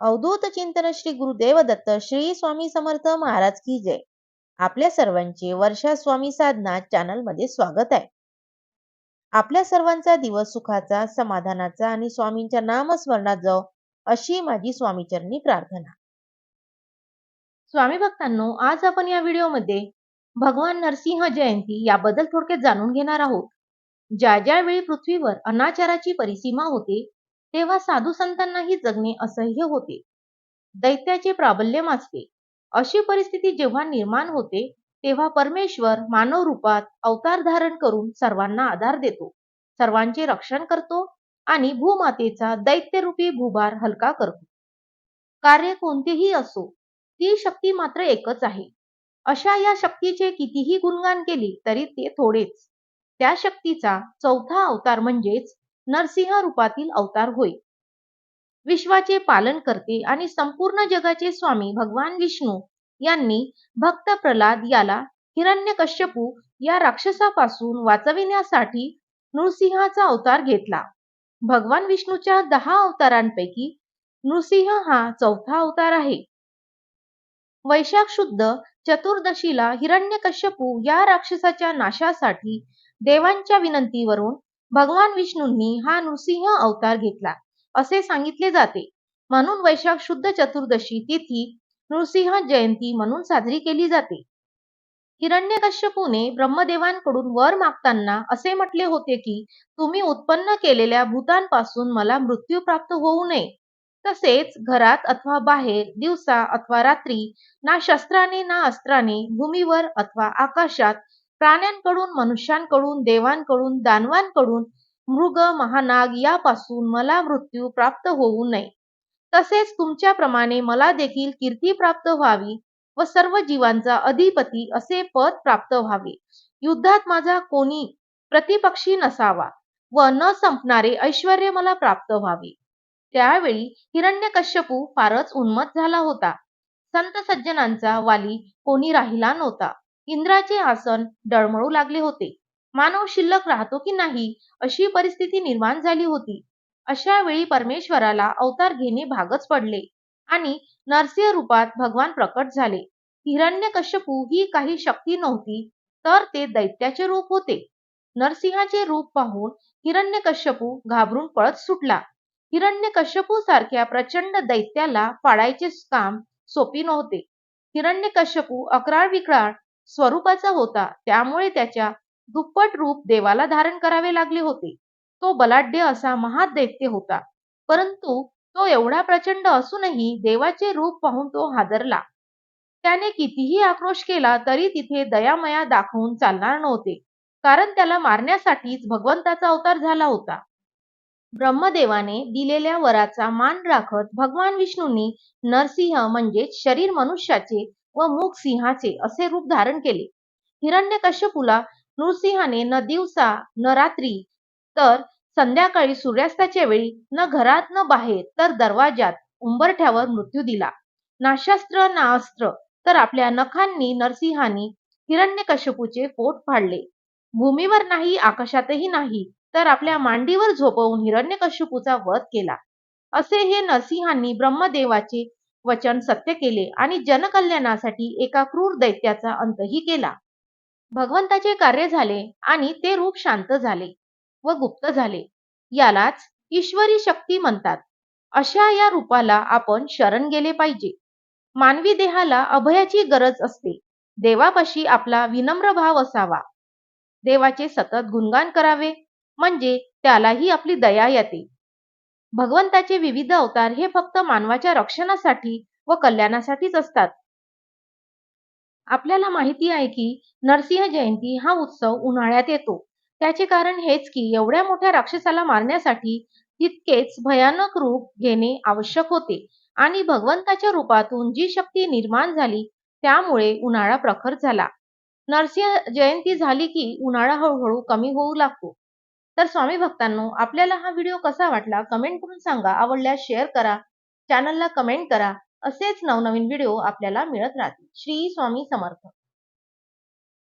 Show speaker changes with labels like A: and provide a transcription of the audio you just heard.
A: अवधूत चिंतन श्री गुरुदेव दत्त श्री स्वामी समर्थ महाराज की जय. आपल्या सर्वांचे वर्षा स्वामी साधना चॅनलमध्ये स्वागत आहे. आपल्या सर्वांचा दिवस सुखाचा समाधानाचा आणि स्वामींच्या नामस्मरणात जाओ अशी माझी स्वामीचरणी प्रार्थना. स्वामी भक्तांनो आज आपण या व्हिडिओमध्ये भगवान नरसिंह जयंती याबद्दल थोडक्यात जाणून घेणार आहोत. ज्या ज्या वेळी पृथ्वीवर अनाचाराची परिसीमा होते तेव्हा साधू संतांनाही जगणे असह्य होते. दैत्याचे प्राबल्य माजते. अशी परिस्थिती जेव्हा निर्माण होते तेव्हा परमेश्वर मानव रूपात अवतार धारण करून सर्वांना आधार देतो. सर्वांचे रक्षण करतो आणि भूमातेचा दैत्यरूपी भूभार हलका करतो. कार्य कोणतेही असो ती शक्ती मात्र एकच आहे. अशा या शक्तीचे कितीही गुणगान केली तरी ते थोडेच. त्या शक्तीचा चौथा अवतार म्हणजेच नरसिंह रूपातील अवतार होय. विश्वाचे पालन करते आणि संपूर्ण जगाचे स्वामी भगवान विष्णू यांनी भक्त प्रल्हाद याला हिरण्यकश्यपू या राक्षसापासून वाचविण्यासाठी नृसिंहाचा अवतार घेतला. भगवान विष्णूच्या दहा अवतारांपैकी नृसिंह हा चौथा अवतार आहे. वैशाख शुद्ध चतुर्दशीला हिरण्यकश्यपू या राक्षसाच्या नाशासाठी देवांच्या विनंतीवरून भगवान विष्णूंनी हा नृसिंह अवतार घेतला. असे सांगितले जाते. म्हणून वैशाख शुद्ध चतुर्दशी तिथी नृसिंह जयंती म्हणून साजरी केली जाते. हिरण्यकश्यपूने ब्रह्मदेवांकडून वर मागताना असे म्हटले होते की तुम्ही उत्पन्न केलेल्या भूतांपासून मला मृत्यू प्राप्त होऊ नये. तसेच घरात अथवा बाहेर दिवसा अथवा रात्री ना शस्त्राने ना अस्त्राने भूमीवर अथवा आकाशात प्राण्यांकडून मनुष्यांकडून देवांकडून दानवांकडून मृग महानाग यापासून मला मृत्यू प्राप्त होऊ नये. तसेच तुमच्याप्रमाणे मला देखील कीर्ती प्राप्त व्हावी व सर्व जीवांचा अधिपती असे पद प्राप्त व्हावे. युद्धात माझा कोणी प्रतिपक्षी नसावा व न संपणारे ऐश्वर मला प्राप्त व्हावे. त्यावेळी हिरण्यकश्यपू फारच उन्मत झाला होता. संत सज्जनांचा वाली कोणी राहिला नव्हता. इंद्राचे आसन डळमळू लागले होते. मानव शिल्लक राहतो की नाही अशी परिस्थिती निर्माण झाली होती. अशा वेळी परमेश्वराला अवतार घेणे भागच पडले आणि नरसिंह रूपात भगवान प्रकट झाले. हिरण्यकश्यपू ही काही शक्ती नव्हती तर ते दैत्याचे रूप होते. नरसिंहाचे रूप पाहून हिरण्यकश्यपू घाबरून पळत सुटला. हिरण्यकश्यपू सारख्या प्रचंड दैत्याला पाडायचे काम सोपी नव्हते. हिरण्यकश्यपू अकराळ विक्राळ स्वरूपाचा होता. त्यामुळे त्याच्या दुप्पट रूप देवाला धारण करावे लागले होते. तो बलाढ्य असा महादैत्य होता. परंतु तो एवढा प्रचंड असूनही देवाचे रूप पाहून तो हादरला. त्याने कितीही आक्रोश केला तरी तिथे दयामया दाखवून चालणार नव्हते. कारण त्याला मारण्यासाठीच भगवंताचा अवतार झाला होता. ब्रह्मदेवाने दिलेल्या वराचा मान राखत भगवान विष्णूंनी नरसिंह म्हणजेच शरीर मनुष्याचे व मुख सिंहाचे असे रूप धारण केले. हिरण्यकश्यपूला नृसिंहाने न दिवसा न रात्री तर संध्याकाळी सूर्यास्ताच्या वेळी न घरात न बाहेर तर दरवाजात उंबरठ्यावर मृत्यू दिला. ना शस्त्र ना अस्त्र तर आपल्या नखांनी नरसिंहानी हिरण्यकश्यपूचे पोट फाडले. भूमीवर नाही आकाशातही नाही तर आपल्या मांडीवर झोपवून हिरण्यकश्यपूचा वध केला. असे हे नरसिंहांनी ब्रह्मदेवाचे वचन सत्य केले आणि जनकल्याणासाठी एका क्रूर दैत्याचा अंतही केला. भगवंताचे कार्य झाले आणि ते रूप शांत झाले व गुप्त झाले. यालाच ईश्वरी शक्ती म्हणतात. अशा या रूपाला आपण शरण गेले पाहिजे. मानवी देहाला अभयाची गरज असते. देवापाशी आपला विनम्र भाव असावा. देवाचे सतत गुणगान करावे म्हणजे त्यालाही आपली दया येते. भगवंताचे विविध अवतार हे फक्त मानवाच्या रक्षणासाठी व कल्याणासाठीच असतात. आपल्याला माहिती आहे की नरसिंह जयंती हा उत्सव उन्हाळ्यात येतो. त्याचे कारण हेच की एवढ्या मोठ्या राक्षसाला मारण्यासाठी तितकेच भयानक रूप घेणे आवश्यक होते आणि भगवंताच्या रूपातून जी शक्ती निर्माण झाली त्यामुळे उन्हाळा प्रखर झाला. नरसिंह जयंती झाली की उन्हाळा हळूहळू कमी होऊ लागतो. तर स्वामी भक्तांनो आपल्याला हा व्हिडिओ कसा वाटला? कमेंट करून सांगा. आवडल्यास शेअर करा. चॅनलला कमेंट करा. असेच नवनवीन व्हिडिओ आपल्याला मिळत राहतील. श्री स्वामी समर्थ.